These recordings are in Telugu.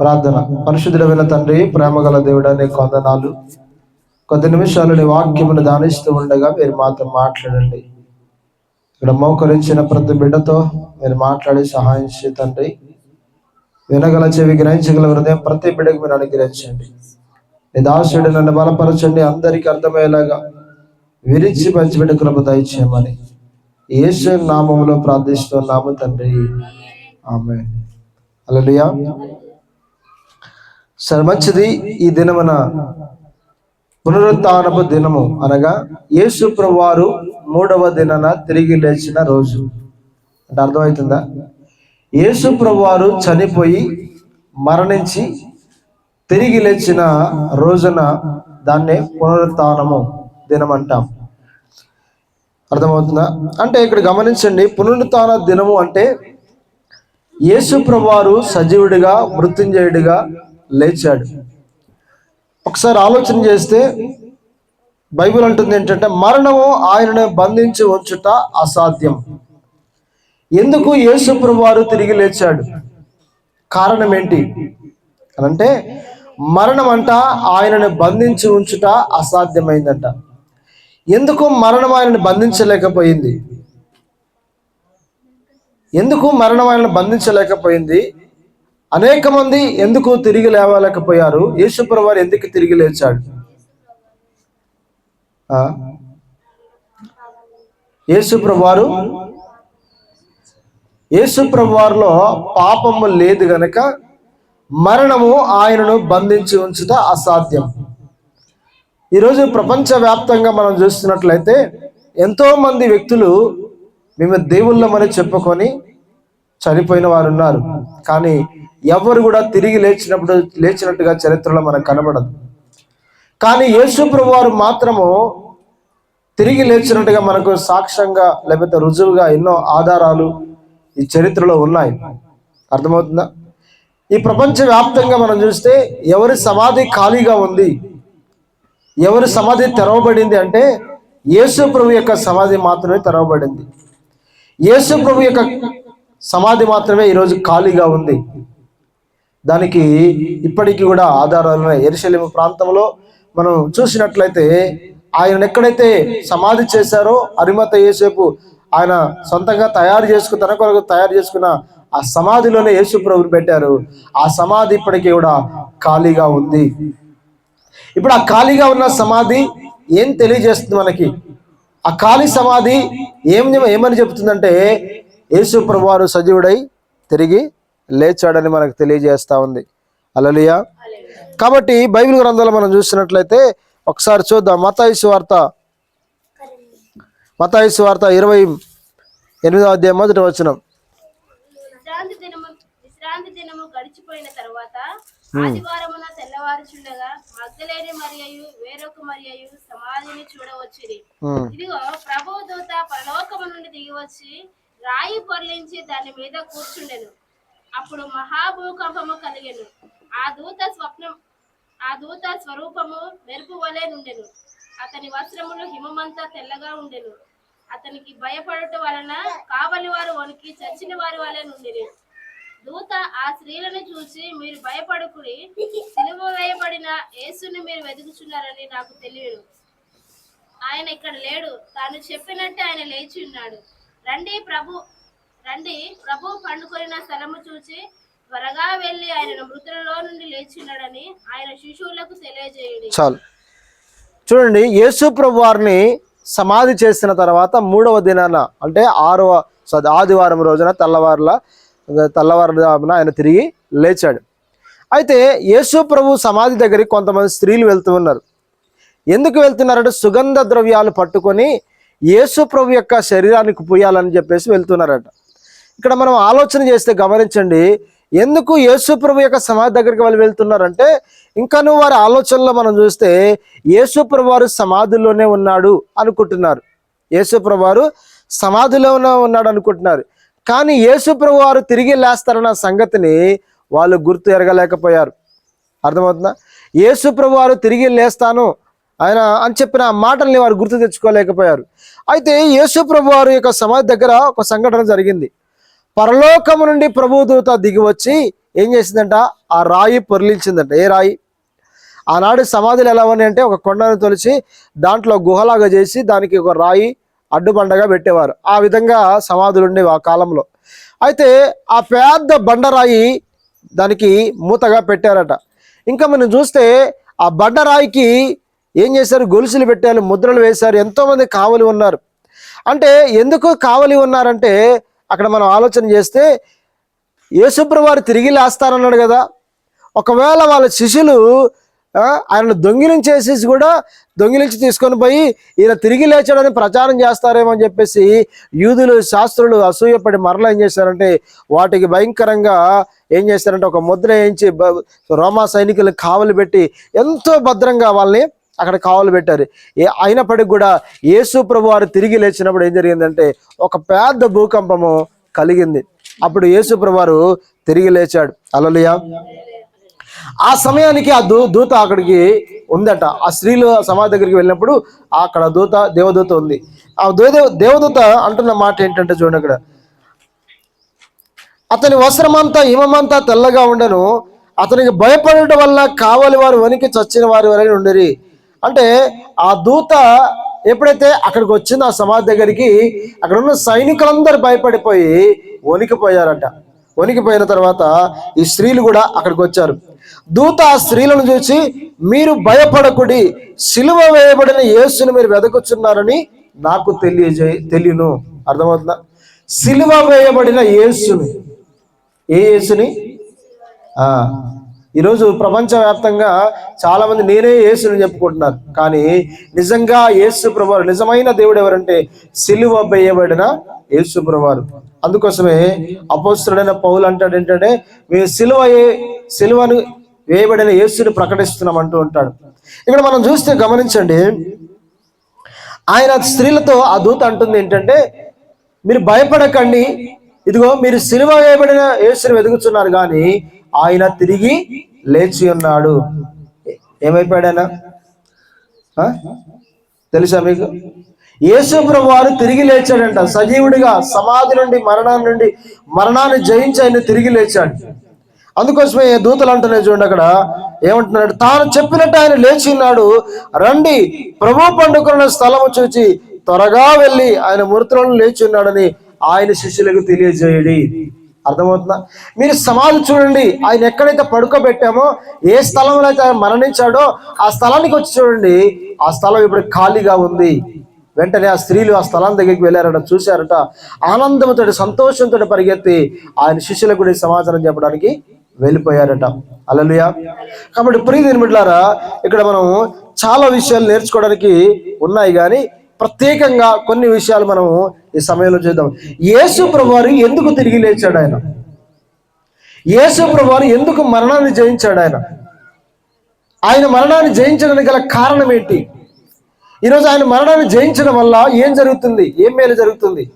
ప్రార్థన. పరిశుద్ధుడమైన తండ్రి ప్రేమగల దేవుడా అనే కొందనాలు కొద్ది నిమిషాలు నీ వాక్యమును దానిస్తూ ఉండగా మీరు మాతో మాట్లాడండి. ఇక్కడ మోకరించిన ప్రతి బిడ్డతో మీరు మాట్లాడి సహాయం తండ్రి. వినగల చెవి గ్రహించగల హృదయం ప్రతి బిడ్డకు మీరు అనుగ్రహించండి. నీ దాసుడు నన్ను బలపరచండి. అందరికీ అర్థమయ్యేలాగా విరిచి పంచిపెట్టి కృప దయచేయమని యేసు నామంలో ప్రార్థిస్తున్నాము తండ్రి. ఆమె అలలియా సరే మంచిది ఈ దినమున పునరుత్నపు దినము అనగా యేసు ప్రభువారు మూడవ దినన తిరిగి లేచిన రోజు. అంటే అర్థమవుతుందా? యేసు ప్రభువారు చనిపోయి మరణించి తిరిగి లేచిన రోజున దాన్నే పునరుత్నము దినం అంటాం. అర్థమవుతుందా? అంటే ఇక్కడ గమనించండి పునరుత్న దినము అంటే యేసు ప్రభువారు సజీవుడిగా మృత్యుంజయుడిగా లేచాడు ఒకసారి ఆలోచన చేస్తే బైబిల్ అంటుంది ఏంటంటే మరణము ఆయనను బంధించి ఉంచుట అసాధ్యం. ఎందుకు యేసు వారు తిరిగి లేచాడు? కారణం ఏంటి? అంటే మరణం అంట ఆయనను బంధించి ఉంచుట అసాధ్యమైందంట. ఎందుకు మరణం ఆయనను బంధించలేకపోయింది? ఎందుకు మరణం ఆయనను బంధించలేకపోయింది? అనేక మంది ఎందుకు తిరిగి లేవలేకపోయారు? యేసుప్రభు వారు ఎందుకు తిరిగి లేచాడు? ఆ? యేసుప్రభు వారు యేసుప్రభు వారిలో పాపము లేదు గనక మరణము ఆయనను బంధించి ఉంచుట అసాధ్యం. ఈరోజు ప్రపంచవ్యాప్తంగా మనం చూస్తున్నట్లయితే ఎంతోమంది వ్యక్తులు మేము దేవుళ్ళమని చెప్పుకొని చనిపోయిన వారు ఉన్నారు కానీ ఎవరు కూడా తిరిగి లేచినప్పుడు లేచినట్టుగా చరిత్రలో మనకు కనబడదు. కానీ యేసు ప్రభు వారు మాత్రము తిరిగి లేచినట్టుగా మనకు సాక్ష్యంగా లేకపోతే రుజువుగా ఎన్నో ఆధారాలు ఈ చరిత్రలో ఉన్నాయి. అర్థమవుతుందా? ఈ ప్రపంచ వ్యాప్తంగా మనం చూస్తే ఎవరి సమాధి ఖాళీగా ఉంది? ఎవరి సమాధి తెరవబడింది అంటే యేసు ప్రభు యొక్క సమాధి మాత్రమే తెరవబడింది. యేసు ప్రభు యొక్క సమాధి మాత్రమే ఈరోజు ఖాళీగా ఉంది. దానికి ఇప్పటికీ కూడా ఆధారాలు ఉన్నాయి ఎరుశలేము ప్రాంతంలో మనం చూసినట్లయితే ఆయన ఎక్కడైతే సమాధి చేశారో అరిమత యేసేపు ఆయన సొంతంగా తయారు చేసుకుని తన కొరకు తయారు చేసుకున్న ఆ సమాధిలోనే యేసు ప్రభుని పెట్టారు. ఆ సమాధి ఇప్పటికీ కూడా ఖాళీగా ఉంది. ఇప్పుడు ఆ ఖాళీగా ఉన్న సమాధి ఏం తెలియజేస్తుంది మనకి? ఆ ఖాళీ సమాధి ఏం ఏమని చెప్తుందంటే యేసు ప్రభువారు సజీవుడై తిరిగి లేచాడని మనకు తెలియజేస్తా ఉంది. అలలియా కాబట్టి బైబిల్ గ్రంథాలు మనం చూసినట్లయితే ఒకసారి చూద్దాం. మతాయిసు వార్త మతాయిసు వార్త ఇరవై ఎనిమిదవ అధ్యాయం మొదటి వచనం. విశ్రాంతి దినము విశ్రాంతి దినము గడిచిపోయిన తర్వాత ఆదివారమున తెల్లవారుచుండగా వేరొక సమాధిని ఇదిగో ప్రభు దూత పరలోకము నుండి రాయి పొర్లించి దాని మీద కూర్చుండెను. అప్పుడు మహాభూకంపము కలిగెను. ఆ దూత స్వప్నం ఆ దూత స్వరూపము మెరుపు వలె నుండెను. అతని వస్త్రములు హిమమంతా తెల్లగా ఉండెను. అతనికి భయపడట వలన కావలి వారు వణికి చచ్చిన వారి వలె నుండిరి. దూత ఆ స్త్రీలను చూసి మీరు భయపడుకుని సిలువ వేయబడిన యేసుని మీరు వెతుకుచున్నారని నాకు తెలియదు. ఆయన ఇక్కడ లేడు. తాను చెప్పినట్టే ఆయన లేచి ఉన్నాడు. రండి ప్రభు రండి. ప్రభు పండుకొనిన స్థలము చూసి త్వరగా వెళ్ళి ఆయన మృతులలో నుండి లేచిన్నాడని ఆయన శిశువులకు తెలియజేయండి. చాలు. చూడండి యేసు ప్రభు వారిని సమాధి చేసిన తర్వాత మూడవ దినాన అంటే ఆరవ ఆదివారం రోజున తెల్లవారుల తెల్లవారుజామున ఆయన తిరిగి లేచాడు. అయితే యేసు ప్రభు సమాధి దగ్గరికి కొంతమంది స్త్రీలు వెళ్తూ ఉన్నారు. ఎందుకు వెళ్తున్నారంటే సుగంధ ద్రవ్యాలు పట్టుకొని యేసు ప్రభు యొక్క శరీరానికి పూయాలని చెప్పేసి వెళ్తున్నారట. ఇక్కడ మనం ఆలోచన చేస్తే గమనించండి ఎందుకు యేసు ప్రభు యొక్క సమాధి దగ్గరికి వాళ్ళు వెళ్తున్నారంటే ఇంకా నువ్వు వారి ఆలోచనలో మనం చూస్తే యేసు ప్రభు వారు సమాధిలోనే ఉన్నాడు అనుకుంటున్నారు. యేసు ప్రభు వారు సమాధిలోనే ఉన్నాడు అనుకుంటున్నారు. కానీ యేసు ప్రభు వారు తిరిగి లేస్తారన్న సంగతిని వాళ్ళు గుర్తు ఎరగలేకపోయారు. అర్థమవుతుందా? యేసు ప్రభు వారు తిరిగి లేస్తాను ఆయన అని చెప్పిన మాటల్ని వారు గుర్తు తెచ్చుకోలేకపోయారు. అయితే యేసు ప్రభు వారి యొక్క సమాధి దగ్గర ఒక సంఘటన జరిగింది. పరలోకము నుండి ప్రభుదూత దిగి వచ్చి ఏం చేసిందంట? ఆ రాయి పొరిలించిందంట. ఏ రాయి? ఆనాడు సమాధులు ఎలా ఉన్నాయి అంటే ఒక కొండను తొలిచి దాంట్లో గుహలాగా చేసి దానికి ఒక రాయి అడ్డుబండగా పెట్టేవారు. ఆ విధంగా సమాధులు ఉండేవి ఆ కాలంలో. అయితే ఆ పెద్ద బండరాయి దానికి మూతగా పెట్టారట. ఇంకా మనం చూస్తే ఆ బండరాయికి ఏం చేశారు? గొలుసులు పెట్టారు ముద్రలు వేశారు ఎంతోమంది కావలి ఉన్నారు. అంటే ఎందుకు కావలి ఉన్నారంటే అక్కడ మనం ఆలోచన చేస్తే యేసుప్రభు వారు తిరిగి లేస్తారన్నాడు కదా. ఒకవేళ వాళ్ళ శిష్యులు ఆయన ఆయనను దొంగిలించేసేసి కూడా దొంగిలించి తీసుకొని పోయి ఈయన తిరిగి లేచాడని ప్రచారం చేస్తారేమో అని చెప్పేసి యూదులు శాస్త్రులు అసూయపడి మరలా ఏం చేశారంటే వాటికి భయంకరంగా ఏం చేశారంటే ఒక ముద్ర వేయించి రోమా సైనికులు కావలి పెట్టి ఎంతో భద్రంగా వాళ్ళని అక్కడ కావలు పెట్టారు. ఏ అయినప్పటికి కూడా యేసు ప్రభు వారు తిరిగి లేచినప్పుడు ఏం జరిగిందంటే ఒక పెద్ద భూకంపము కలిగింది. అప్పుడు యేసు ప్రభు తిరిగి లేచాడు. అలలుయా ఆ సమయానికి ఆ దూ దూత అక్కడికి ఉందట. ఆ స్త్రీలు సమాధి దగ్గరికి వెళ్ళినప్పుడు అక్కడ దూత దేవదూత ఉంది. ఆ దేవ దేవదూత అంటున్న మాట ఏంటంటే చూడండి అక్కడ. అతని వస్త్రమంతా హిమమంతా తెల్లగా ఉండను. అతనికి భయపడటం వల్ల కావాలి వారు వనికి చచ్చిన వారి వలె ఉండేరి. అంటే ఆ దూత ఎప్పుడైతే అక్కడికి వచ్చింది ఆ సమాధి దగ్గరికి అక్కడ ఉన్న సైనికులందరూ భయపడిపోయి వణికిపోయారంట. వణికిపోయిన తర్వాత ఈ స్త్రీలు కూడా అక్కడికి వచ్చారు. దూత ఆ స్త్రీలను చూసి మీరు భయపడకుడి సిలువ వేయబడిన యేసుని మీరు వెదకుచున్నారని నాకు తెలియజే తెలియను. అర్థమవుతుందా? సిలువ వేయబడిన యేసుని. ఏ యేసుని? ఈరోజు ప్రపంచవ్యాప్తంగా చాలా మంది నేనే యేసుని చెప్పుకుంటున్నారు. కానీ నిజంగా యేసు ప్రభువారు నిజమైన దేవుడు ఎవరంటే సిలువ వేయబడిన యేసు ప్రభువారు. అందుకోసమే అపోస్తుడైన పౌలు అంటాడు ఏంటంటే మేము సిలువ సిలువను వేయబడిన యేసుని ప్రకటిస్తున్నాం అంటూ ఉంటాడు. ఇక్కడ మనం చూస్తే గమనించండి ఆయన స్త్రీలతో ఆ దూత అంటుంది ఏంటంటే మీరు భయపడకండి. ఇదిగో మీరు సిలువ వేయబడిన యేసుని వెతుకుతున్నారు కానీ ఆయన తిరిగి లేచి ఉన్నాడు. ఏమైపోయాడు ఆయన ఆ? తెలుసా మీకు? యేసుప్రభు వారు తిరిగి లేచాడంట. సజీవుడిగా సమాధి నుండి మరణాన్ని నుండి మరణాన్ని జయించి ఆయన తిరిగి లేచాడు. అందుకోసమే దూతలు అంటున్నాయి చూడండి అక్కడ. ఏమంటున్నాడు? తాను చెప్పినట్టు ఆయన లేచి ఉన్నాడు. రండి ప్రభు పండుకున్న స్థలము చూచి త్వరగా వెళ్ళి ఆయన మృతులను లేచి ఉన్నాడని ఆయన శిష్యులకు తెలియజేయడి. అర్థమవుతుందా? మీరు సమాధి చూడండి ఆయన ఎక్కడైతే పడుకోబెట్టామో ఏ స్థలంలో అయితే ఆయన మరణించాడో ఆ స్థలానికి వచ్చి చూడండి ఆ స్థలం ఇప్పుడు ఖాళీగా ఉంది. వెంటనే ఆ స్త్రీలు ఆ స్థలం దగ్గరికి వెళ్ళారట చూశారట. ఆనందంతో సంతోషంతో పరిగెత్తి ఆయన శిష్యులకు కూడా సమాచారం చెప్పడానికి వెళ్ళిపోయారట. అలలుయా కాబట్టి ప్రియ నిర్మిట్లారా ఇక్కడ మనం చాలా విషయాలు నేర్చుకోవడానికి ఉన్నాయి కానీ ప్రత్యేకంగా కొన్ని విషయాలు మనము ఈ సమయంలో చూద్దాం. యేసు ప్రభువారు ఎందుకు తిరిగి లేచాడు ఆయన? యేసు ప్రభువారు ఎందుకు మరణాన్ని జయించాడు ఆయన? ఆయన మరణాన్ని జయించడానికి గల కారణం ఏంటి? ఈరోజు ఆయన మరణాన్ని జయించడం వల్ల ఏం జరుగుతుంది? ఏం మేలు జరుగుతుంది?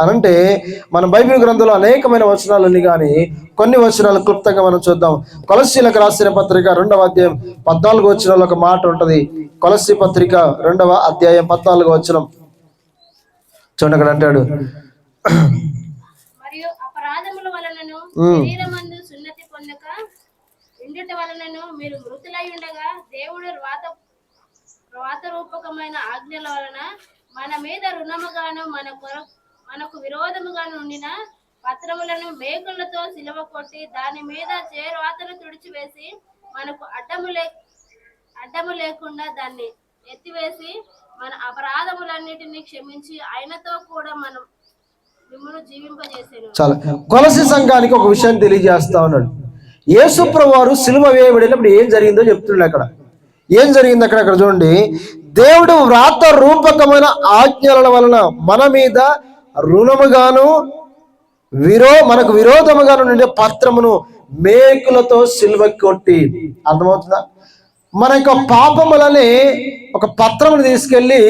అనంటే మన బైబిల్ గ్రంథంలో అనేకమైన వచనాలన్నీ కానీ కొన్ని వచనాలు క్లుప్తంగా మనం చూద్దాం. కొలసీలకు రాసిన పత్రిక రెండవ అధ్యాయం పద్నాలుగు వచనంలో ఒక మాట ఉంటుంది. కొలసి పత్రిక రెండవ అధ్యాయం పద్నాలుగు వచనం. చూడండి అక్కడ అంటాడు. మీరు మృతులై ఉండగా దేవుడు వాత వాత రూపకమైన ఆజ్ఞల వలన మన మీద రుణముగాను మన కొర మనకు విరోధముగాను ఉండిన పత్రములను మేకులతో సిలువ కొట్టి దాని మీద చేరువాతను తుడిచివేసి మనకు అడ్డము లే అడ్డము లేకుండా దాన్ని ఎత్తివేసి మన అపరాధములన్నిటిని క్షమించి ఆయనతో కూడా మనం చాలా. కొలసి సంఘానికి ఒక విషయం తెలియజేస్తా ఉన్నాడు. యేసుప్రభు వారు సిలువ వేయబడినప్పుడు ఏం జరిగిందో చెప్తుండే అక్కడ. ఏం జరిగింది అక్కడ? అక్కడ చూడండి. దేవుడు వ్రాత రూపకమైన ఆజ్ఞల వలన మన మీద రుణముగాను విరో మనకు విరోధముగాను ఉండే పత్రమును మేకులతో సిల్వ కొట్టి. అర్థమవుతుందా? మన యొక్క పాపములని ఒక పత్రమును తీసుకెళ్ళి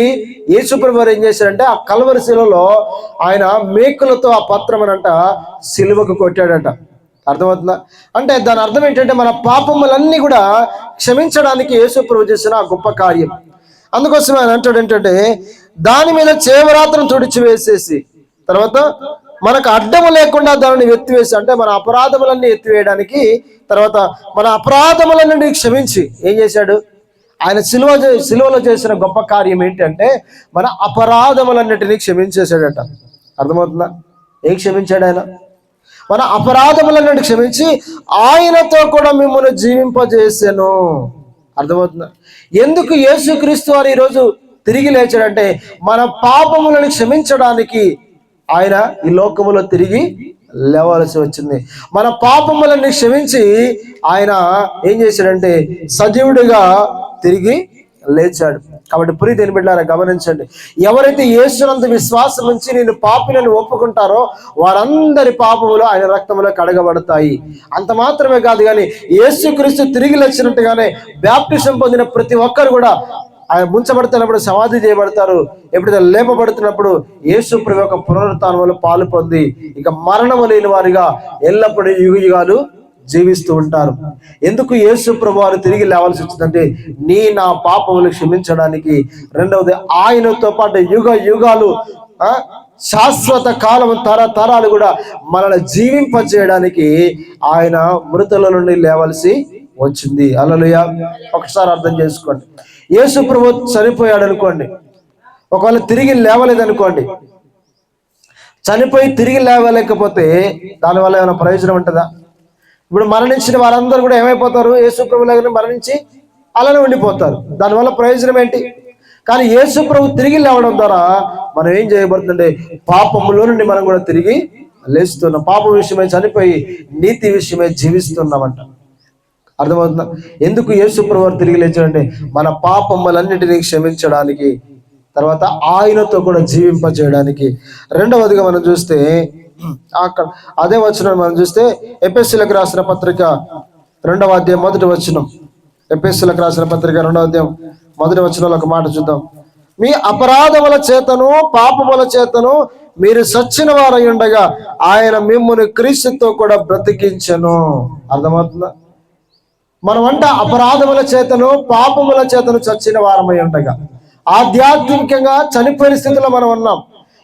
యేసుప్రభు వారు ఏం చేశారంటే ఆ కలవరి శిలలో ఆయన మేకులతో ఆ పత్రమునంట సిలువకు కొట్టాడంట. అర్థమవుతుందా? అంటే దాని అర్థం ఏంటంటే మన పాపములన్నీ కూడా క్షమించడానికి యేసుప్రభు చేసిన ఆ గొప్ప కార్యం. అందుకోసం ఆయన అంటాడు ఏంటంటే దాని మీద చేవరాత్రం తుడిచి వేసేసి తర్వాత మనకు అడ్డము లేకుండా దానిని ఎత్తివేసి అంటే మన అపరాధములన్నీ ఎత్తివేయడానికి తర్వాత మన అపరాధములన్నీ క్షమించి ఏం చేశాడు? ఆయన సిలువ చే- సిలువలో చేసిన గొప్ప కార్యం ఏంటంటే మన అపరాధములన్నిటినీ క్షమించేశాడట. అర్థమవుతుందా? ఏం క్షమించాడు ఆయన? మన అపరాధములన్నిటి క్షమించి ఆయనతో కూడా మిమ్మల్ని జీవింపజేసాను. అర్థమవుతుందా? ఎందుకు యేసుక్రీస్తు వారు ఈరోజు తిరిగి లేచాడంటే మన పాపములను క్షమించడానికి ఆయన ఈ లోకములో తిరిగి లేవలసి వచ్చింది. మన పాపములన్నీ క్షమించి ఆయన ఏం చేశాడంటే సజీవుడిగా తిరిగి లేచాడు. కాబట్టి పురి దేని బిడ్డారా గమనించండి. ఎవరైతే యేసునంత విశ్వాసం నుంచి నేను పాపులను ఒప్పుకుంటారో వారందరి పాపములు ఆయన రక్తంలో కడగబడతాయి. అంత మాత్రమే కాదు కానీ యేసుక్రీస్తు తిరిగి లేచినట్టుగానే బ్యాప్టిజం పొందిన ప్రతి ఒక్కరు కూడా ఆయన ముంచబడుతున్నప్పుడు సమాధి చేయబడతారు. ఎప్పుడైతే లేపబడుతున్నప్పుడు యేసు ప్రభు యొక్క పునరుత్థానంలో పాలు పొంది ఇక మరణము లేని వారిగా ఎల్లప్పుడూ యుగ యుగాలు జీవిస్తూ ఉంటారు. ఎందుకు యేసు ప్రభు వారు తిరిగి లేవాల్సి వచ్చిందంటే నీ నా పాపములు క్షమించడానికి. రెండవది ఆయనతో పాటు యుగ యుగాలు శాశ్వత కాలం తరతరాలు కూడా మనల్ని జీవింపజేయడానికి ఆయన మృతుల నుండి లేవలసి వచ్చింది. అలలుయ ఒకసారి అర్థం చేసుకోండి. యేసు ప్రభు చనిపోయాడు అనుకోండి. ఒకవేళ తిరిగి లేవలేదనుకోండి. చనిపోయి తిరిగి లేవలేకపోతే దానివల్ల ఏమైనా ప్రయోజనం ఉంటుందా? ఇప్పుడు మరణించిన వారందరూ కూడా ఏమైపోతారు? యేసు ప్రభు లాగానే మరణించి అలానే ఉండిపోతారు. దానివల్ల ప్రయోజనం ఏంటి? కానీ యేసు ప్రభు తిరిగి లేవడం ద్వారా మనం ఏం చేయబడుతుందంటే పాపములో నుండి మనం కూడా తిరిగి లేస్తున్నాం. పాపం విషయమై చనిపోయి నీతి విషయమై జీవిస్తున్నామంట. అర్థమవుతుందా? ఎందుకు యేసు ప్రభు తిరిగి లేచాడంటే మన పాపమ్మలన్నింటినీ క్షమించడానికి తర్వాత ఆయనతో కూడా జీవింపజేయడానికి. రెండవదిగా మనం చూస్తే అక్కడ అదే వచనం మనం చూస్తే ఎపిఎస్సీలకు రాసిన పత్రిక రెండవ అధ్యాయం మొదటి వచనం. ఎపిఎస్సీలకు రాసిన పత్రిక రెండవ అధ్యాయం మొదటి వచనంలో ఒక మాట చూద్దాం. మీ అపరాధముల చేతను పాపముల చేతను మీరు సచ్చిన వారై ఉండగా ఆయన మిమ్మల్ని క్రీస్తుతో కూడా బ్రతికించను. అర్థమవుతుందా? మనమంట అపరాధముల చేతను పాపముల చేతను చచ్చిన వారమై ఉండగా. ఆధ్యాత్మికంగా చనిపోయిన స్థితిలో మనం ఉన్నాం.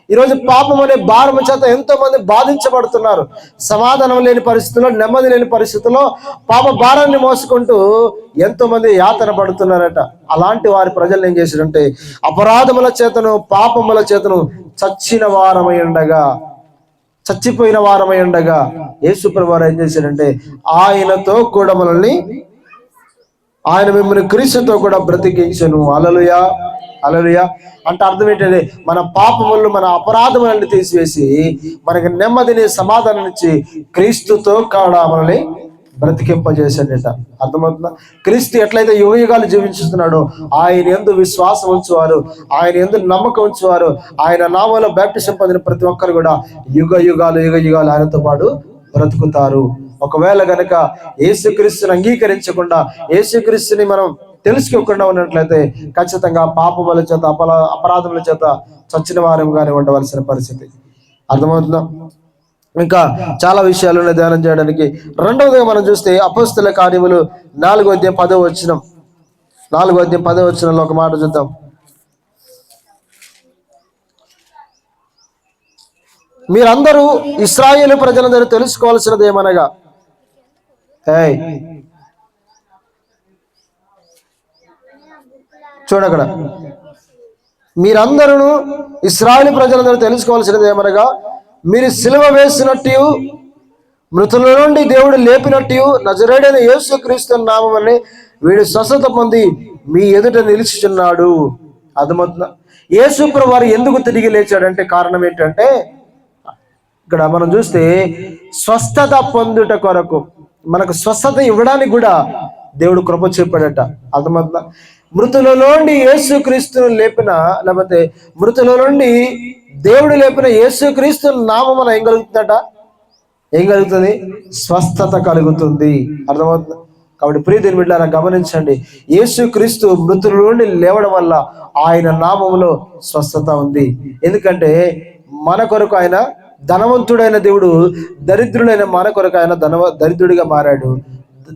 ఈరోజు పాపం అనే భారము చేత ఎంతో మంది బాధించబడుతున్నారు. సమాధానం లేని పరిస్థితుల్లో నెమ్మది లేని పరిస్థితుల్లో పాప భారాన్ని మోసుకుంటూ ఎంతో మంది యాతన పడుతున్నారట. అలాంటి వారి ప్రజలు ఏం చేశారంటే అపరాధముల చేతను పాపముల చేతను చచ్చిన వారమై ఉండగా చచ్చిపోయిన వారమై ఉండగా యేసుప్రభు వారు ఏం చేశారంటే ఆయనతో కూడా మనల్ని ఆయన మిమ్మల్ని క్రీస్తుతో కూడా బ్రతికించను. అలలుయా అలలుయా అంటే అర్థం ఏంటంటే మన పాపములను మన అపరాధములను తీసివేసి మనకి నెమ్మదిని సమాధానం ఇచ్చి క్రీస్తుతో కూడా మనల్ని బ్రతికింపజేశాడట. అర్థమవుతుందా? క్రీస్తు ఎట్లయితే యుగ యుగాలు జీవించుతున్నాడో ఆయన ఎందు విశ్వాసం ఉంచువారు ఆయన ఎందు నమ్మకం ఉంచువారు ఆయన నామంలో బ్యాప్టిజం పొందిన ప్రతి ఒక్కరు కూడా యుగ యుగాలు యుగ యుగాలు ఆయనతో పాటు బ్రతుకుతారు. ఒకవేళ గనక యేసుక్రీస్తుని అంగీకరించకుండా యేసుక్రీస్తుని మనం తెలుసుకోకుండా ఉన్నట్లయితే ఖచ్చితంగా పాపముల చేత అపల అపరాధముల చేత చచ్చిన వారంగానే ఉండవలసిన పరిస్థితి. అర్థమవుతుందా? ఇంకా చాలా విషయాలు ధ్యానం చేయడానికి. రెండవదిగా మనం చూస్తే అపస్తుల కార్యములు నాలుగో అధ్యాయం పదో వచ్చినం నాలుగో అధ్యాయం పదో వచ్చినంలో ఒక మాట చూద్దాం. మీరందరూ ఇస్రాయేల్ ప్రజలందరూ తెలుసుకోవాల్సినది ఏమనగా? ఏయ్. చూడక్కడ మీరందరూ ఇస్రాయేల్ ప్రజలందరూ తెలుసుకోవాల్సినది ఏమనగా? మీరు సిలువ వేసినట్టు మృతుల నుండి దేవుడు లేపినట్టు నజరేడైన యేసు క్రీస్తు నామని వీడు స్వస్థత పొంది మీ ఎదుట నిలిచిచున్నాడు. అర్థమవుతుందా? యేసు వారు ఎందుకు తిరిగి లేచాడంటే కారణం ఏంటంటే ఇక్కడ మనం చూస్తే స్వస్థత పొందుట కొరకు మనకు స్వస్థత ఇవ్వడానికి కూడా దేవుడు కృప చెప్పాడట అర్థమవుతుందా? మృతుల నుండి యేసు క్రీస్తును లేపిన లేకపోతే మృతుల నుండి దేవుడు లేపిన యేసు క్రీస్తు నామం ఏం కలుగుతుందట? ఏం కలుగుతుంది? స్వస్థత కలుగుతుంది. అర్థమవుతుంది? కాబట్టి ప్రియదేని బిడ్డారా గమనించండి. యేసుక్రీస్తు మృతుల నుండి లేవడం వల్ల ఆయన నామములో స్వస్థత ఉంది. ఎందుకంటే మన కొరకు ఆయన ధనవంతుడైన దేవుడు దరిద్రుడైన మన కొరకు ఆయన ధనవ దరిద్రుడిగా మారాడు.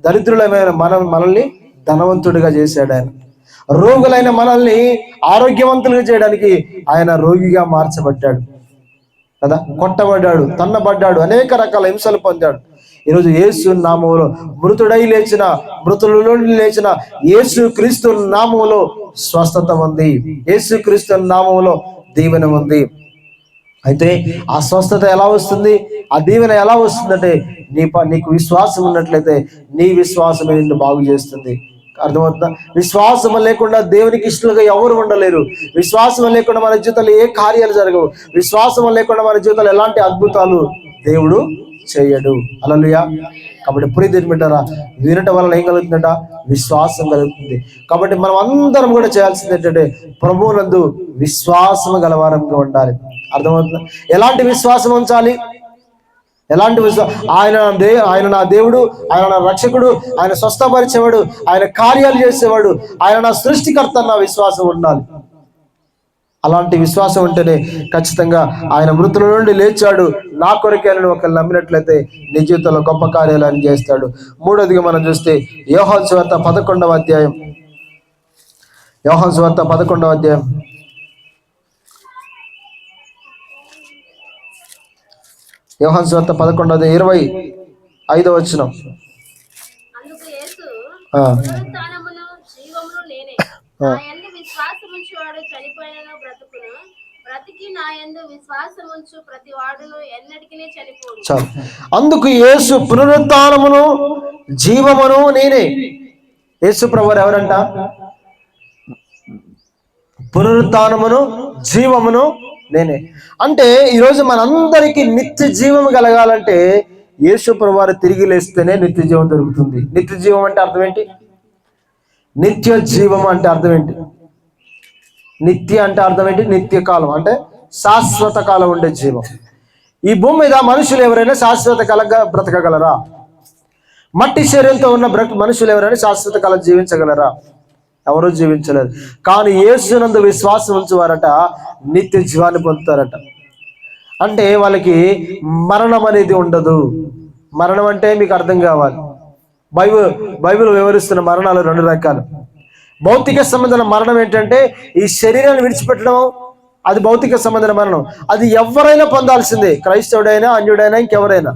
దరిద్రులమైన మన మనల్ని ధనవంతుడిగా చేశాడు ఆయన. రోగులైన మనల్ని ఆరోగ్యవంతులుగా చేయడానికి ఆయన రోగిగా మార్చబడ్డాడు. కదా? కొట్టబడ్డాడు తన్నబడ్డాడు అనేక రకాల హింసలు పొందాడు. ఈరోజు యేసు నామములో మృతుడై లేచిన మృతులలో లేచిన యేసు క్రీస్తు నామములో స్వస్థత ఉంది. యేసు క్రీస్తు నామములో దీవెన ఉంది. అయితే ఆ స్వస్థత ఎలా వస్తుంది? ఆ దీవెన ఎలా వస్తుందంటే నీ ప నీకు విశ్వాసం ఉన్నట్లయితే నీ విశ్వాసమే నిన్ను బాగు చేస్తుంది. అర్థమవుతుందా? విశ్వాసం లేకుండా దేవునికి ఇష్టలుగా ఎవరు ఉండలేరు. విశ్వాసం లేకుండా మన జీవితంలో ఏ కార్యాలు జరగవు. విశ్వాసం లేకుండా మన జీవితంలో ఎలాంటి అద్భుతాలు దేవుడు చేయడు. అలలుయా కాబట్టి ప్రీతి పెట్టారా వినటం వలన ఏం కలుగుతుందట? విశ్వాసం కలుగుతుంది. కాబట్టి మనం అందరం కూడా చేయాల్సింది ఏంటంటే ప్రభువునందు విశ్వాసం గలవారంగా ఉండాలి. అర్థమవుతుందా? ఎలాంటి విశ్వాసం ఉంచాలి? ఎలాంటి విశ్వా ఆయన దే ఆయన నా దేవుడు ఆయన నా రక్షకుడు ఆయన స్వస్థపరిచేవాడు ఆయన కార్యాలు చేసేవాడు ఆయన నా సృష్టికర్త అన్న విశ్వాసం ఉండాలి. అలాంటి విశ్వాసం ఉంటేనే ఖచ్చితంగా ఆయన మృతుల నుండి లేచాడు. నా కొరకేనని ఒకరు నమ్మినట్లయితే నీ జీవితంలో గొప్ప కార్యాలను చేస్తాడు. మూడోదిగా మనం చూస్తే యోహాన్ స్వార్త పదకొండవ అధ్యాయం. యోహాన్ స్వార్త పదకొండవ అధ్యాయం యోహాన్ స్వార్త పదకొండవ ఇరవై ఐదవ వచ్చినం అందుకు యేసు ఆ, పునరుత్థానమును జీవమును నేనే నా యందు విశ్వాసముంచువాడు చనిపోయినను బ్రతుకును బ్రతికి నా యందు విశ్వాసముంచు ప్రతి వాడును ఎన్నటికీ చనిపోడు. చాలు. అందుకు యేసు పునరుత్నమును జీవమును నేనే. యేసు ప్రభు ఎవరంట? పునరుత్నమును జీవమును నేనే. అంటే ఈరోజు మనందరికీ నిత్య జీవం కలగాలంటే యేసు వారు తిరిగి లేస్తేనే నిత్య జీవం దొరుకుతుంది. నిత్య జీవం అంటే అర్థం ఏంటి? నిత్య జీవం అంటే అర్థం ఏంటి? నిత్య అంటే అర్థం ఏంటి? నిత్య కాలం. అంటే శాశ్వత కాలం ఉండే జీవం. ఈ భూమి మీద మనుషులు ఎవరైనా శాశ్వత కాలంగా బ్రతకగలరా? మట్టి శరీరంతో ఉన్న బ్రత మనుషులు ఎవరైనా శాశ్వత కాలం జీవించగలరా? ఎవరు జీవించలేదు. కానీ యేసునందు విశ్వాసం ఉంచేవారట నిత్య జీవాన్ని పొందుతారట. అంటే వాళ్ళకి మరణం అనేది ఉండదు. మరణం అంటే మీకు అర్థం కావాలి. బైబిల్ బైబిల్ వివరిస్తున్న మరణాలు రెండు రకాలు. భౌతిక సంబంధమైన మరణం ఏంటంటే ఈ శరీరాన్ని విడిచిపెట్టడం అది భౌతిక సంబంధమైన మరణం. అది ఎవరైనా పొందాల్సిందే. క్రైస్తవుడైనా అన్యుడైనా ఇంకెవరైనా.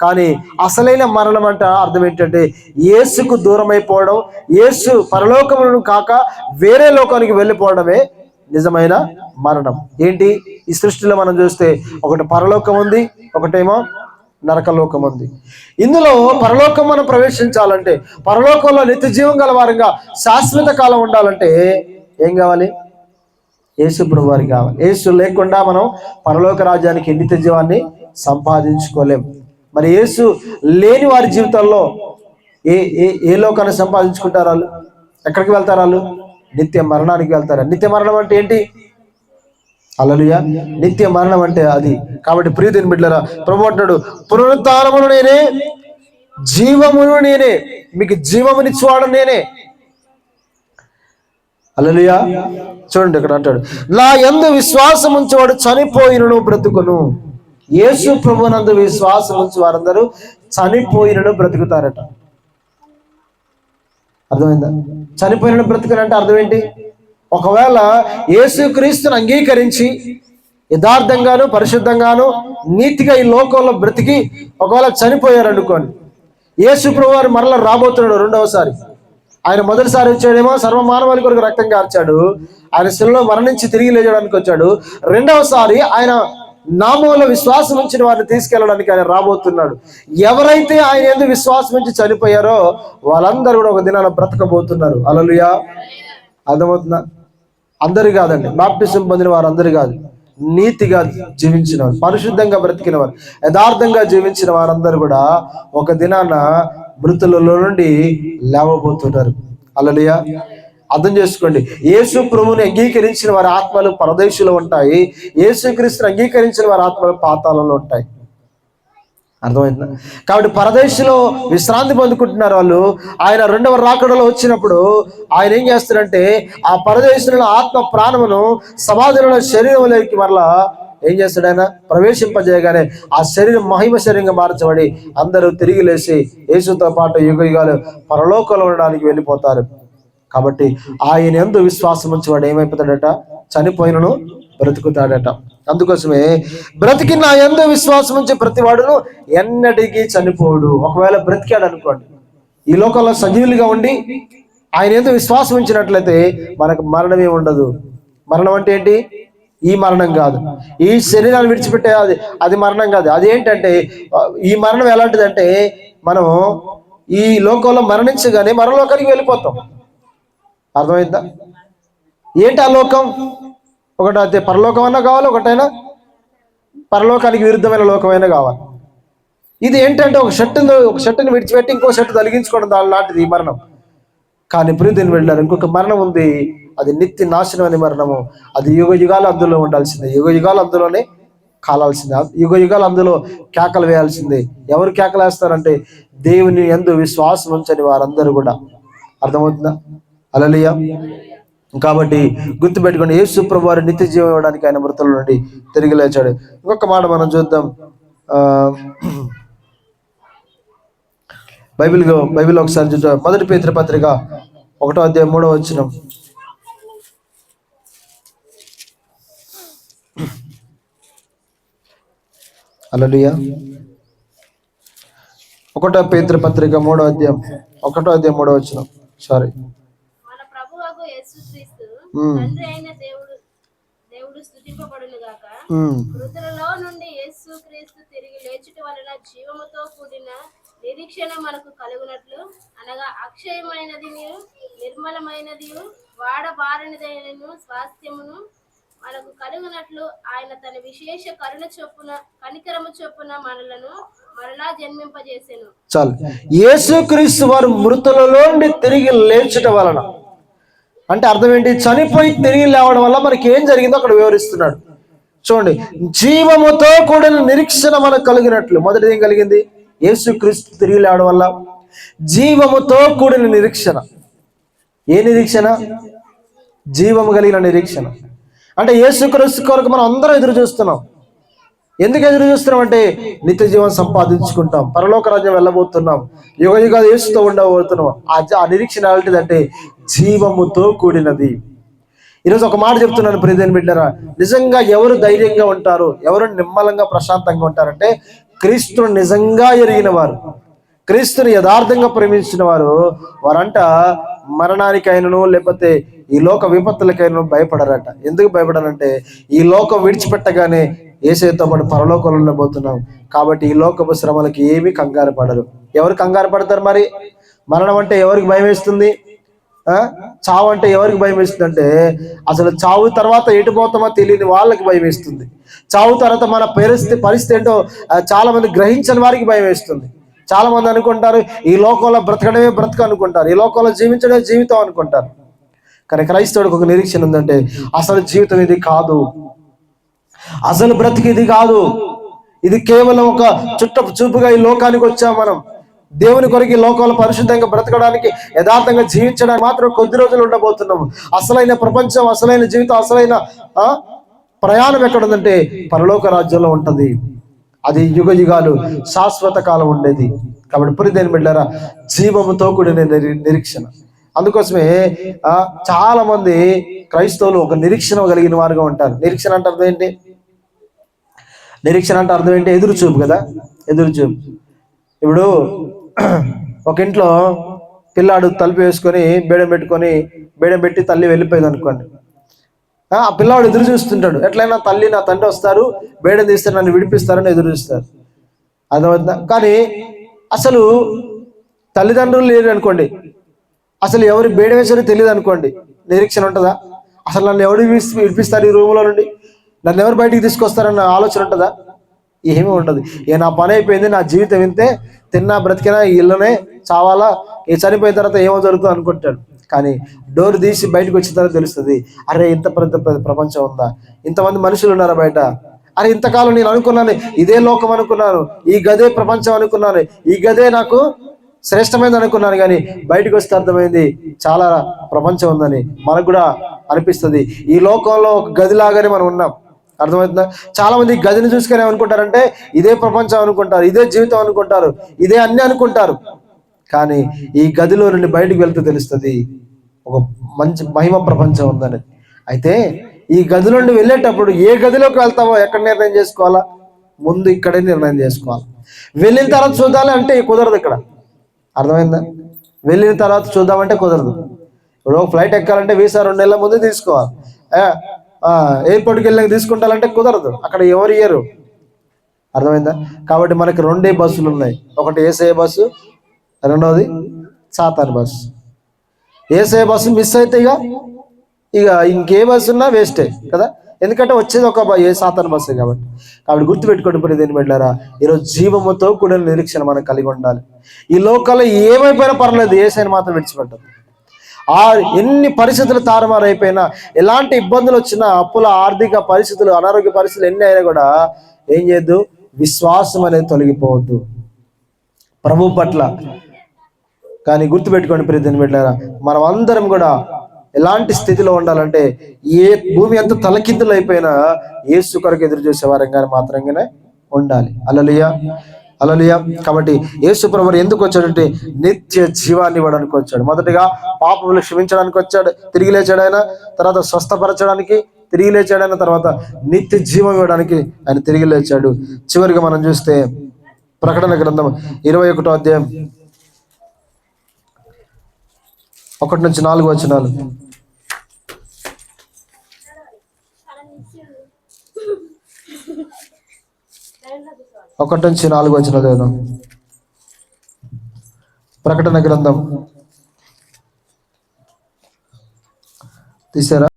కానీ అసలైన మరణం అంటే అర్థం ఏంటంటే యేసుకు దూరం అయిపోవడం యేసు పరలోకములను కాక వేరే లోకానికి వెళ్ళిపోవడమే నిజమైన మరణం. ఏంటి? ఈ సృష్టిలో మనం చూస్తే ఒకటి పరలోకం ఉంది ఒకటేమో నరకలోకం ఉంది. ఇందులో పరలోకం మనం ప్రవేశించాలంటే పరలోకంలో నిత్య జీవం గల వారంగా శాశ్వత కాలం ఉండాలంటే ఏం కావాలి? యేసు ప్రభు వారికి కావాలి. యేసు లేకుండా మనం పరలోక రాజ్యానికి నిత్య జీవాన్ని సంపాదించుకోలేం. మరి యేసు లేని వారి జీవితాల్లో ఏ ఏ ఏ లోకాన్ని సంపాదించుకుంటారు వాళ్ళు? ఎక్కడికి వెళ్తారు వాళ్ళు? నిత్య మరణానికి వెళ్తారు. నిత్య మరణం అంటే ఏంటి? అలలుయ నిత్య మరణం అంటే అది. కాబట్టి ప్రియతిని బిడ్డరా ప్రభు అంటాడు పునరుత్నమును నేనే జీవమును నేనే మీకు జీవమునిచ్చువాడు నేనే. అలలుయా చూడండి ఇక్కడ అంటాడు నా ఎందు విశ్వాసం ఉంచేవాడు చనిపోయినను బ్రతుకును. యేసు ప్రభునందు విశ్వాసం ఉంచి వారందరూ చనిపోయినను బ్రతుకుతారట. అర్థమైందా? చనిపోయిన బ్రతుకునంటే అర్థం ఏంటి? ఒకవేళ యేసుక్రీస్తుని అంగీకరించి యథార్థంగాను పరిశుద్ధంగాను నీతిగా ఈ లోకంలో బ్రతికి ఒకవేళ చనిపోయారు అనుకోండి యేసు ప్రభు వారు మరలా రాబోతున్నాడు రెండవసారి. ఆయన మొదటిసారి వచ్చాడేమో సర్వ మానవాళి కొరకు రక్తం కార్చాడు ఆయన శిలలో మరణించి తిరిగి లేచడానికి వచ్చాడు. రెండవసారి ఆయన నామంలో విశ్వాసం ఉంచిన వారిని తీసుకెళ్ళడానికి ఆయన రాబోతున్నాడు. ఎవరైతే ఆయన ఎందుకు విశ్వాసం ఉంచి చనిపోయారో వాళ్ళందరూ కూడా ఒక దినాన బ్రతకబోతున్నారు. అలలుయా అర్థమవుతుందా? అందరు కాదండి. బాప్టిజం పొందిన వారు అందరు కాదు. నీతిగా జీవించిన వారు పరిశుద్ధంగా బ్రతికిన వారు యథార్థంగా జీవించిన వారందరూ కూడా ఒక దినాన మృతులలో నుండి లేవబోతున్నారు. అలలియా అర్థం చేసుకోండి. యేసు ప్రభుని అంగీకరించిన వారి ఆత్మలు పరదేశంలో ఉంటాయి. యేసుక్రీస్తుని అంగీకరించిన వారి ఆత్మలు పాతాలలో ఉంటాయి. అర్థమైందా? కాబట్టి పరదేశంలో విశ్రాంతి పొందుకుంటున్నారు వాళ్ళు. ఆయన రెండవ రాకడలో వచ్చినప్పుడు ఆయన ఏం చేస్తారంటే ఆ పరదేశంలో ఆత్మ ప్రాణమును సమాధిలో శరీరంలోకి మరలా ఏం చేస్తాడు ఆయన? ప్రవేశింపజేయగానే ఆ శరీరం మహిమ శరీరంగా మార్చబడి అందరూ తిరిగి లేచి యేసుతో పాటు యుగ యుగాలు పరలోకంలో ఉండడానికి వెళ్ళిపోతారు. కాబట్టి ఆయన ఎందు విశ్వాసం ఉంచి వాడు ఏమైపోతాడట? చనిపోయినను బ్రతుకుతాడట. అందుకోసమే బ్రతికి నా ఎందు విశ్వాసం ఉంచే ప్రతి వాడును ఎన్నటికీ చనిపోడు. ఒకవేళ బ్రతికాడు అనుకోండి. ఈ లోకంలో సజీవులుగా ఉండి ఆయన ఎందు విశ్వాసం ఉంచినట్లయితే మనకు మరణమే ఉండదు. మరణం అంటే ఏంటి? ఈ మరణం కాదు. ఈ శరీరాన్ని విడిచిపెట్టే అది అది మరణం కాదు. అది ఏంటంటే ఈ మరణం ఎలాంటిదంటే మనం ఈ లోకంలో మరణించగానే మరణలోకానికి వెళ్ళిపోతాం. అర్థమైందా? ఏంటి ఆ లోకం? ఒకటి అయితే పరలోకం అన్నా కావాలి ఒకటైనా పరలోకానికి విరుద్ధమైన లోకమైనా కావాలి. ఇది ఏంటంటే ఒక షర్టును ఒక షర్టుని విడిచిపెట్టి ఇంకో షర్టు తొలగించుకోవడం దాని లాంటిది ఈ మరణం. కానీ దీన్ని వెళ్ళారు ఇంకొక మరణం ఉంది. అది నిత్య నాశనం అనే మరణము. అది యుగ యుగాలు అందులో ఉండాల్సిందే. యుగ యుగాలు అందులోనే కాలాల్సిందే. యుగ యుగాలు అందులో కేకలు వేయాల్సిందే. ఎవరు కేకలు వేస్తారంటే దేవుని ఎందు విశ్వాసం ఉంచని వారందరూ కూడా. అర్థమవుతుందా? అలలియ కాబట్టి గుర్తుపెట్టుకోండి యేసు ప్రభు నిత్య జీవం ఇవ్వడానికి ఆయన మృతుల నుండి తిరిగి లేచాడు. ఇంకొక మాట మనం చూద్దాం. బైబిల్ బైబిల్ ఒకసారి చూద్దాం. మొదటి పేత్ర పత్రిక ఒకటో అధ్యాయం మూడో వచ్చిన అలలుయా ఒకటో పేత్ర పత్రిక మూడో అధ్యాయం ఒకటో అధ్యాయం మూడో వచ్చిన సారీ మన ప్రభువకు యేసుక్రీస్తు మ్మ్. తండ్రి అయిన దేవుడు దేవుడు స్థుతింపబడును గాక ఉమ్, మృతులలో నుండి యేసుక్రీస్తు తిరిగి లేచుట వలన జీవముతో కూడిన నిరీక్షణ మనకు కలుగునట్లు. అనగా అక్షయమైనది నిర్మలమైనది వాడబారనిదైనను స్వాస్థ్యమును మనకు కలుగునట్లు. ఆయన తన విశేష కరుణ చొప్పున కనికరము చొప్పున మనలను మరలా జన్మింపజేసెను. చాలు. యేసుక్రీస్తు వారు మృతులలో నుండి తిరిగి లేచుట వలన అంటే అర్థం ఏంటి? చనిపోయి తిరిగి లేవడం వల్ల మనకి ఏం జరిగిందో అక్కడ వివరిస్తున్నాడు. చూడండి. జీవముతో కూడిన నిరీక్షణ మనకు కలిగినట్లు. మొదటిది ఏం కలిగింది? యేసుక్రీస్తు తిరిగి లేవడం వల్ల. జీవముతో కూడిన నిరీక్షణ. ఏ నిరీక్షణ? జీవము కలిగిన నిరీక్షణ. అంటే యేసుక్రీస్తు కొరకు మనం అందరం ఎదురు చూస్తున్నాం. ఎందుకు ఎదురు చూస్తున్నాం అంటే నిత్య జీవనం సంపాదించుకుంటాం. పరలోక రాజ్యం వెళ్ళబోతున్నాం. యుగ యుగాలు ఏసుతో ఉండబోతున్నాం. ఆ నిరీక్షణ ఏంటిదంటే జీవముతో కూడినది. ఈరోజు ఒక మాట చెప్తున్నాను ప్రియదేని బిడ్డరా. నిజంగా ఎవరు ధైర్యంగా ఉంటారు ఎవరు నిమ్మలంగా ప్రశాంతంగా ఉంటారంటే క్రీస్తును నిజంగా ఎరిగిన వారు. క్రీస్తుని యథార్థంగా ప్రేమించిన వారు వారంట మరణానికైనను లేకపోతే ఈ లోక విపత్తులకైనా భయపడరట. ఎందుకు భయపడరంటే ఈ లోకం విడిచిపెట్టగానే ఏసైతో పాటు పరలోకంలో ఉండబోతున్నాం. కాబట్టి ఈ లోకపు శ్రమలకి ఏమీ కంగారు పడరు. ఎవరు కంగారు పడతారు మరి? మరణం అంటే ఎవరికి భయం వేస్తుంది? చావు అంటే ఎవరికి భయం వేస్తుంది అంటే అసలు చావు తర్వాత ఎటు పోతామో తెలియని వాళ్ళకి భయం వేస్తుంది. చావు తర్వాత మన పరిస్థితి పరిస్థితి ఏంటో చాలా మంది గ్రహించని వారికి భయం వేస్తుంది. చాలా మంది అనుకుంటారు ఈ లోకంలో బ్రతకడమే బ్రతక అనుకుంటారు ఈ లోకంలో జీవించడమే జీవితం అనుకుంటారు. కానీ క్రైస్తవుడికి ఒక నిరీక్షణ ఉందంటే అసలు జీవితం ఇది కాదు. అసలు బ్రతికి ఇది కాదు. ఇది కేవలం ఒక చుట్ట చూపుగా ఈ లోకానికి వచ్చాం మనం. దేవుని కొరకు లోకంలో పరిశుద్ధంగా బ్రతకడానికి యథార్థంగా జీవించడానికి మాత్రం కొద్ది రోజులు ఉండబోతున్నాము. అసలైన ప్రపంచం అసలైన జీవితం అసలైన ఆ, ప్రయాణం ఎక్కడ ఉందంటే పరలోక రాజ్యంలో ఉంటుంది. అది యుగ యుగాలు శాశ్వత కాలం ఉండేది. కాబట్టి పురిదేని బిడ్డారా జీవముతో కూడిన నిరీ- నిరీక్షణ. అందుకోసమే ఆ, చాలా మంది క్రైస్తవులు ఒక నిరీక్షణ కలిగిన వారుగా ఉంటారు. నిరీక్షణ అంటే అర్థం ఏంటి? నిరీక్షణ అంటే అర్థం ఏంటి? ఎదురు చూపు కదా? ఎదురు చూపు. ఇప్పుడు ఒక ఇంట్లో పిల్లాడు తలుపు వేసుకొని బేడం పెట్టుకొని బేడం పెట్టి తల్లి వెళ్ళిపోయింది అనుకోండి. ఆ పిల్లవాడు పిల్లాడు ఎదురు చూస్తుంటాడు. ఎట్లయినా తల్లి నా తండ్రి వస్తారు బేడం తీస్తారు నన్ను విడిపిస్తారని ఎదురు చూస్తారు. అర్థమవుతుందా? కానీ అసలు తల్లిదండ్రులు లేరు అనుకోండి. అసలు ఎవరు బేడం వేసారో తెలియదు అనుకోండి. నిరీక్షణ ఉంటుందా? అసలు నన్ను ఎవరు విడిపిస్తారు ఈ రూమ్లో నుండి? నన్ను ఎవరు బయటికి తీసుకొస్తారన్న ఆలోచన ఉంటుందా? ఏమీ ఉండదు. ఏ నా పని అయిపోయింది నా జీవితం ఇంతే. తిన్నా బ్రతికినా ఇల్లునే చావాలా? ఏ చనిపోయిన తర్వాత ఏమో జరుగుతుంది అనుకుంటాడు. కానీ డోర్ తీసి బయటకు వచ్చిన తర్వాత తెలుస్తుంది అరే ఇంత పెద్ద పెద్ద ప్రపంచం ఉందా? ఇంతమంది మనుషులు ఉన్నారా బయట? అరే ఇంతకాలం నేను అనుకున్నాను ఇదే లోకం అనుకున్నాను ఈ గదే ప్రపంచం అనుకున్నాను ఈ గదే నాకు శ్రేష్టమైనది అనుకున్నాను కానీ బయటకు వస్తే అర్థమైంది చాలా ప్రపంచం ఉందని మనకు కూడా అనిపిస్తుంది. ఈ లోకంలో ఒక గదిలాగానే మనం ఉన్నాం. అర్థమవుతుందా? చాలా మంది గదిని చూసుకొని ఏమనుకుంటారంటే ఇదే ప్రపంచం అనుకుంటారు ఇదే జీవితం అనుకుంటారు ఇదే అన్ని అనుకుంటారు. కానీ ఈ గదిలో నుండి బయటకు వెళ్తే తెలుస్తుంది ఒక మంచి మహిమ ప్రపంచం ఉందని. అయితే ఈ గది నుండి వెళ్ళేటప్పుడు ఏ గదిలోకి వెళ్తావో ఎక్కడ నిర్ణయం చేసుకోవాలా? ముందు ఇక్కడే నిర్ణయం చేసుకోవాలి. వెళ్ళిన తర్వాత చూడాలి అంటే కుదరదు ఇక్కడ. అర్థమైందా? వెళ్ళిన తర్వాత చూద్దామంటే కుదరదు. ఇప్పుడు ఫ్లైట్ ఎక్కాలంటే వీసా రెండు నెలల ముందు తీసుకోవాలి. ఎయిర్పోర్ట్కి వెళ్ళాక తీసుకుంటాలంటే కుదరదు. అక్కడ ఎవరు ఇయ్యరు. అర్థమైందా? కాబట్టి మనకి రెండే బస్సులు ఉన్నాయి. ఒకటి ఏసఐ బస్సు రెండవది సాతాన్ బస్సు. ఏసఐ బస్సు మిస్ అయితే ఇక ఇక ఇంకే బస్సు ఉన్నా వేస్టే కదా? ఎందుకంటే వచ్చేది ఒక ఏ సాతాన్ బస్సే కాబట్టి. కాబట్టి గుర్తుపెట్టుకోండి ఇప్పుడు దేని పెట్టారా ఈరోజు జీవముతో కూడిన నిరీక్షణ మనం కలిగి ఉండాలి. ఈ లోకల్లో ఏమైపోయినా పర్లేదు ఏసైనా మాత్రం విడిచిపెట్టదు ఆ ఎన్ని పరిస్థితులు తారుమారైపోయినా ఎలాంటి ఇబ్బందులు వచ్చినా అప్పుల ఆర్థిక పరిస్థితులు అనారోగ్య పరిస్థితులు ఎన్ని అయినా కూడా ఏం చేయొద్దు? విశ్వాసం అనేది తొలగిపోవద్దు. ప్రభు పట్ల. కానీ గుర్తుపెట్టుకోండి ప్రతిని పెట్టారా మనం అందరం కూడా ఎలాంటి స్థితిలో ఉండాలంటే ఏ భూమి ఎంత తలకిందులు అయిపోయినా ఏ కొరకు ఎదురు చూసే వారంగానే మాత్రంగానే ఉండాలి. అలలియా అలలియ కాబట్టి యేసు ప్రభు ఎందుకు వచ్చాడంటే నిత్య జీవాన్ని ఇవ్వడానికి వచ్చాడు. మొదటిగా పాపములు క్షమించడానికి వచ్చాడు తిరిగి లేచాడు ఆయన తర్వాత స్వస్థపరచడానికి తిరిగి లేచాడు ఆయన తర్వాత నిత్య జీవం ఇవ్వడానికి ఆయన తిరిగి లేచాడు. చివరిగా మనం చూస్తే ప్రకటన గ్రంథం ఇరవై ఒకటో అధ్యాయం ఒకటి నుంచి నాలుగు వచనాలు. ఒకటి నుంచి నాలుగు వచ్చిన చదువుదాం ప్రకటన గ్రంథం. తీసారా?